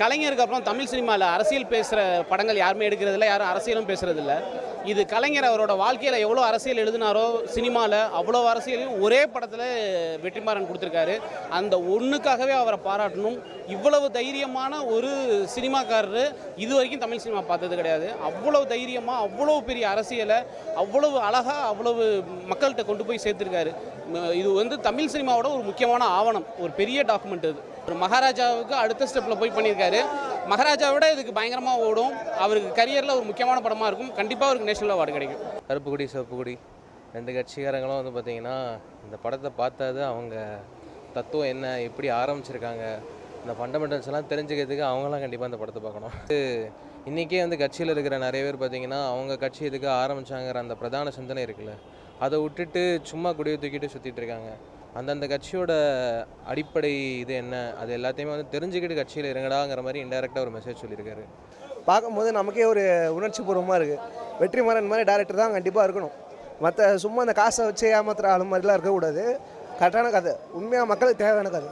கலைஞருக்கு அப்புறம் தமிழ் சினிமாவில் அரசியல் பேசுகிற படங்கள் யாருமே எடுக்கிறதில்ல யாரும் அரசியலும் பேசுகிறதில்ல இது கலைஞர் அவரோட வாழ்க்கையில் எவ்வளோ அரசியல் எழுதினாரோ சினிமாவில் அவ்வளோ அரசியலையும் ஒரே படத்தில் வெற்றிமாறன் கொடுத்துருக்காரு. அந்த ஒன்றுக்காகவே அவரை பாராட்டணும். இவ்வளவு தைரியமான ஒரு சினிமாக்காரரு இது வரைக்கும் தமிழ் சினிமா பார்த்தது கிடையாது. அவ்வளவு தைரியமாக அவ்வளோ பெரிய அரசியலை அவ்வளவு அழகாக அவ்வளவு மக்கள்கிட்ட கொண்டு போய் சேர்த்துருக்காரு. இது வந்து தமிழ் சினிமாவோட ஒரு முக்கியமான ஆவணம் ஒரு பெரிய டாக்குமெண்ட் இது. ஒரு மகாராஜாவுக்கு அடுத்த ஸ்டெப்பில் போய் பண்ணியிருக்காரு. மகாராஜாவை விட இதுக்கு பயங்கரமாக ஓடும். அவருக்கு கரியரில் ஒரு முக்கியமான படமாக இருக்கும். கண்டிப்பாக அவருக்கு நேஷனல் அவார்டு கிடைக்கும். கருப்புக்குடி சிவப்புக்குடி ரெண்டு கட்சிக்காரங்களும் வந்து பார்த்திங்கன்னா இந்த படத்தை பார்த்தது அவங்க தத்துவம் என்ன எப்படி ஆரம்பிச்சிருக்காங்க இந்த ஃபண்டமெண்டல்ஸ் எல்லாம் தெரிஞ்சுக்கிறதுக்கு அவங்களாம் கண்டிப்பாக அந்த படத்தை பார்க்கணும். இது இன்றைக்கே வந்து கட்சியில் இருக்கிற நிறைய பேர் பார்த்திங்கன்னா அவங்க கட்சி இதுக்கு ஆரம்பிச்சாங்கிற அந்த பிரதான சிந்தனை இருக்குல்ல. அதை விட்டுட்டு சும்மா குடியை தூக்கிட்டு சுற்றிட்டு இருக்காங்க. அந்தந்த கட்சியோட அடிப்படை இது என்ன? அது எல்லாத்தையுமே வந்து தெரிஞ்சுக்கிட்டு கட்சியில் இருங்கடாங்கிற மாதிரி இன்டெரக்டாக ஒரு மெசேஜ் சொல்லியிருக்காரு. பார்க்கும்போது நமக்கே ஒரு உணர்ச்சி பூர்வமாக இருக்குது வெற்றிமாறன் மாதிரி டேரக்டர் தான் கண்டிப்பாக இருக்கணும். மற்ற சும்மா அந்த காசை வச்சு ஏமாத்துற ஆளு மாதிரிலாம் இருக்கக்கூடாது. கரெக்டான கதை. உண்மையாக மக்களுக்கு தேவையான கதை.